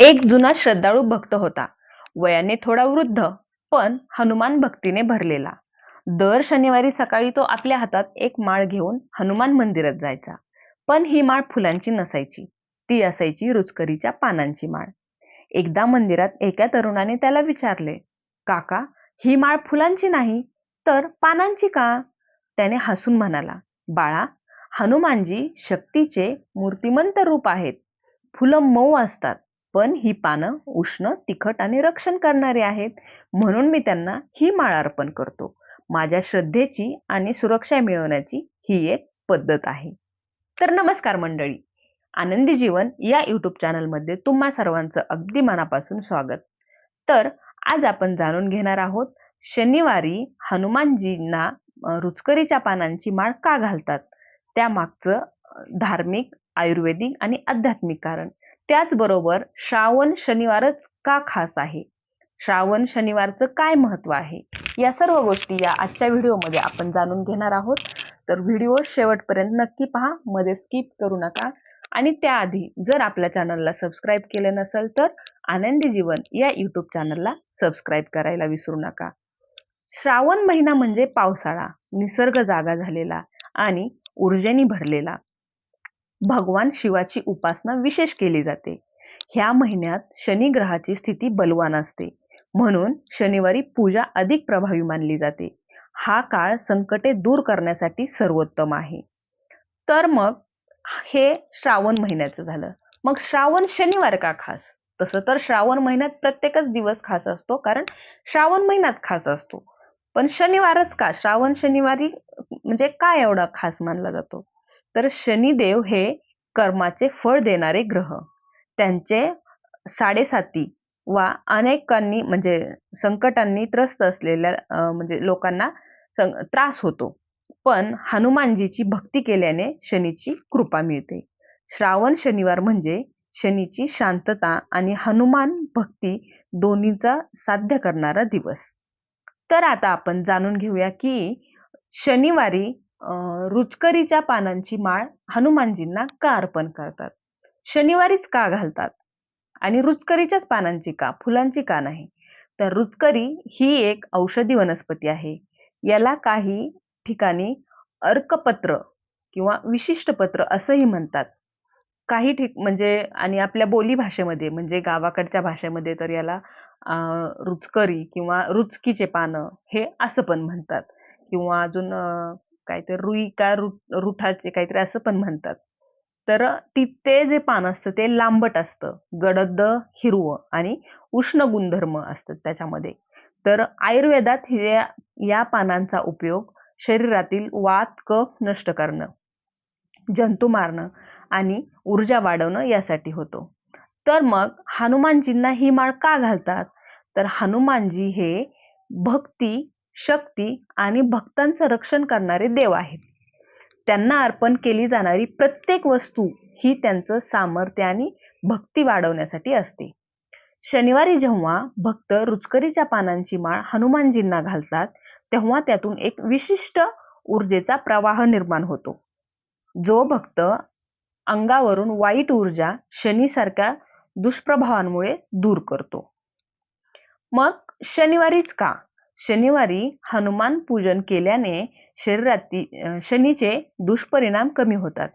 एक जुना श्रद्धाळू भक्त होता. वयाने थोडा वृद्ध पण हनुमान भक्तीने भरलेला. दर शनिवारी सकाळी तो आपल्या हातात एक माळ घेऊन हनुमान मंदिरात जायचा. पण ही माळ फुलांची नसायची. ती असायची रुचकरीच्या पानांची माळ. एकदा मंदिरात एका तरुणाने त्याला विचारले काका ही माळ फुलांची नाही तर पानांची का? त्याने हसून म्हणाला बाळा हनुमानजी शक्तीचे मूर्तिमंत रूप आहेत. फुलं मऊ असतात. पण ही पानं उष्ण तिखट आणि रक्षण करणारी आहेत. म्हणून मी त्यांना ही माळ अर्पण करतो. माझ्या श्रद्धेची आणि सुरक्षा मिळवण्याची ही एक पद्धत आहे. तर नमस्कार मंडळी. आनंदी जीवन या यूट्यूब चॅनलमध्ये तुम्हा सर्वांचं अगदी मनापासून स्वागत. तर आज आपण जाणून घेणार आहोत शनिवारी हनुमानजींना रुचकरीच्या पानांची माळ का घालतात? त्यामागचं धार्मिक आयुर्वेदिक आणि आध्यात्मिक कारण. त्याचबरोबर श्रावण शनिवारच का खास आहे? श्रावण शनिवारचं काय महत्त्व आहे? या सर्व गोष्टी या आजच्या व्हिडिओमध्ये आपण जाणून घेणार आहोत. तर व्हिडिओ शेवटपर्यंत नक्की पहा मध्ये स्किप करू नका. आणि त्याआधी जर आपल्या चॅनलला सबस्क्राईब केलं नसेल तर आनंदी जीवन या यूट्यूब चॅनलला सबस्क्राईब करायला विसरू नका. श्रावण महिना म्हणजे पावसाळा निसर्ग जागा झालेला आणि ऊर्जेने भरलेला. भगवान शिवाची उपासना विशेष केली जाते. ह्या महिन्यात शनी ग्रहाची स्थिती बलवान असते. म्हणून शनिवारी पूजा अधिक प्रभावी मानली जाते. हा काळ संकटे दूर करण्यासाठी सर्वोत्तम आहे. तर मग हे श्रावण महिन्याचं झालं. मग श्रावण शनिवार का खास? तसं तर श्रावण महिन्यात प्रत्येकच दिवस खास असतो कारण श्रावण महिनाच खास असतो. पण शनिवारच का? श्रावण शनिवारी म्हणजे का एवढा खास मानला जातो? तर शनिदेव हे कर्माचे फळ देणारे ग्रह. त्यांचे साडेसाती वा अनेकांनी म्हणजे संकटांनी त्रस्त असलेल्या म्हणजे लोकांना सं- त्रास होतो. पण हनुमानजीची भक्ती केल्याने शनीची कृपा मिळते. श्रावण शनिवार म्हणजे शनीची शांतता आणि हनुमान भक्ती दोन्हीचा साध्य करणारा दिवस. तर आता आपण जाणून घेऊया की शनिवारी रुचकरीच्या पानांची माळ हनुमानजींना का अर्पण करतात? शनिवारीच का घालतात? आणि रुचकरीच्याच पानांची का फुलांची का नाही? तर रुचकरी ही एक औषधी वनस्पती आहे. याला काही ठिकाणी अर्कपत्र किंवा विशिष्ट पत्र असंही म्हणतात. काही ठिक म्हणजे आणि आपल्या बोली भाषेमध्ये म्हणजे गावाकडच्या भाषेमध्ये तर याला रुचकरी किंवा रुचकीचे पानं हे असं पण म्हणतात. किंवा अजून काहीतरी रुई का रुठाचे काहीतरी असं पण म्हणतात. तर ती ते जे पान असतं ते लांबट असतं. गडद हिरवं आणि उष्ण गुणधर्म असतात त्याच्यामध्ये. तर आयुर्वेदात हे या पानांचा उपयोग शरीरातील वात कफ नष्ट करणं जंतू मारणं आणि ऊर्जा वाढवणं यासाठी होतो. तर मग हनुमानजींना ही माळ का घालतात? तर हनुमानजी हे भक्ती शक्ती आणि भक्तांचं रक्षण करणारे देव आहेत. त्यांना अर्पण केली जाणारी प्रत्येक वस्तू ही त्यांचं सामर्थ्य आणि भक्ती वाढवण्यासाठी असते. शनिवारी जेव्हा भक्त रुचकरीच्या पानांची माळ हनुमानजींना घालतात तेव्हा त्यातून एक विशिष्ट ऊर्जेचा प्रवाह निर्माण होतो. जो भक्त अंगावरून वाईट ऊर्जा शनीसारख्या दुष्प्रभावांमुळे दूर करतो. मग शनिवारीच का? शनिवारी हनुमान पूजन केल्याने शरीरातील शनीचे दुष्परिणाम कमी होतात.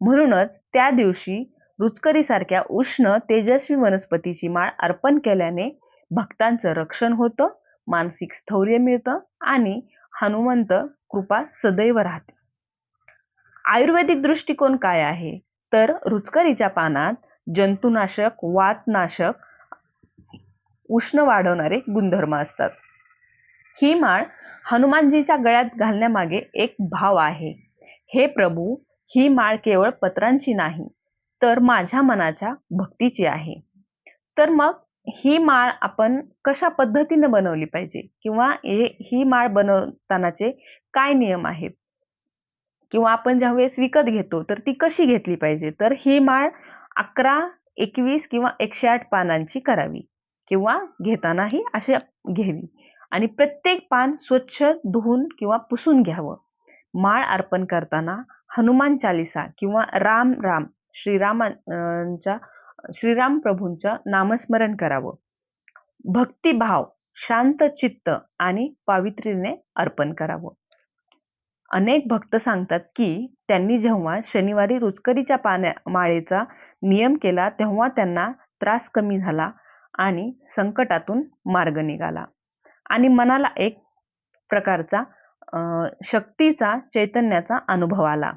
म्हणूनच त्या दिवशी रुचकरीसारख्या उष्ण तेजस्वी वनस्पतीची माळ अर्पण केल्याने भक्तांचं रक्षण होतं मानसिक स्थैर्य मिळतं आणि हनुमंत कृपा सदैव राहते. आयुर्वेदिक दृष्टिकोन काय आहे? तर रुचकरीच्या पानात जंतुनाशक वातनाशक उष्ण वाढवणारे गुणधर्म असतात. ही माळ हनुमानजीच्या गळ्यात घालण्यामागे एक भाव आहे. हे प्रभू ही माळ केवळ पत्रांची नाही तर माझ्या मनाच्या भक्तीची आहे. तर मग ही माळ आपण कशा पद्धतीने बनवली पाहिजे? किंवा हे ही माळ बनवतानाचे काय नियम आहेत? किंवा आपण ज्यावेळेस विकत घेतो तर ती कशी घेतली पाहिजे? तर ही माळ अकरा एकवीस किंवा एकशे आठ पानांची करावी किंवा घेतानाही अशी घ्यावी. आणि प्रत्येक पान स्वच्छ धुवून किंवा पुसून घ्यावं. माळ अर्पण करताना हनुमान चालिसा किंवा राम राम श्रीरामांच्या श्रीराम प्रभूंचं नामस्मरण करावं. भक्तिभाव शांत चित्त आणि पावित्र्याने अर्पण करावं. अनेक भक्त सांगतात की त्यांनी जेव्हा शनिवारी रुचकरीच्या पाण्या माळेचा नियम केला तेव्हा त्यांना त्रास कमी झाला आणि संकटातून मार्ग निघाला. आणि मनाला एक प्रकारचा शक्तीचा चैतन्याचा अनुभव आला.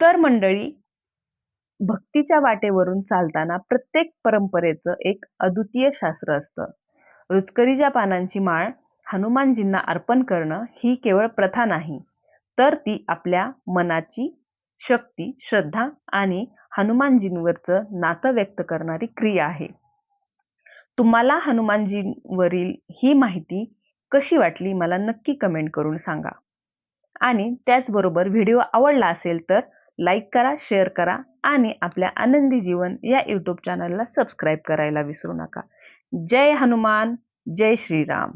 तर मंडळी भक्तीच्या वाटेवरून चालताना प्रत्येक परंपरेचं एक अद्वितीय शास्त्र असतं. रुचकरीच्या पानांची माळ हनुमानजींना अर्पण करणं ही केवळ प्रथा नाही तर ती आपल्या मनाची शक्ती श्रद्धा आणि हनुमानजींवरचं नातं व्यक्त करणारी क्रिया आहे. तुम्हाला हनुमानजींवरील ही माहिती कशी वाटली मला नक्की कमेंट करून सांगा. आणि त्याचबरोबर व्हिडिओ आवडला असेल तर लाईक करा शेअर करा आणि आपल्या आनंदी जीवन या यूट्यूब चॅनलला सबस्क्राईब करायला विसरू नका. जय हनुमान जय श्रीराम.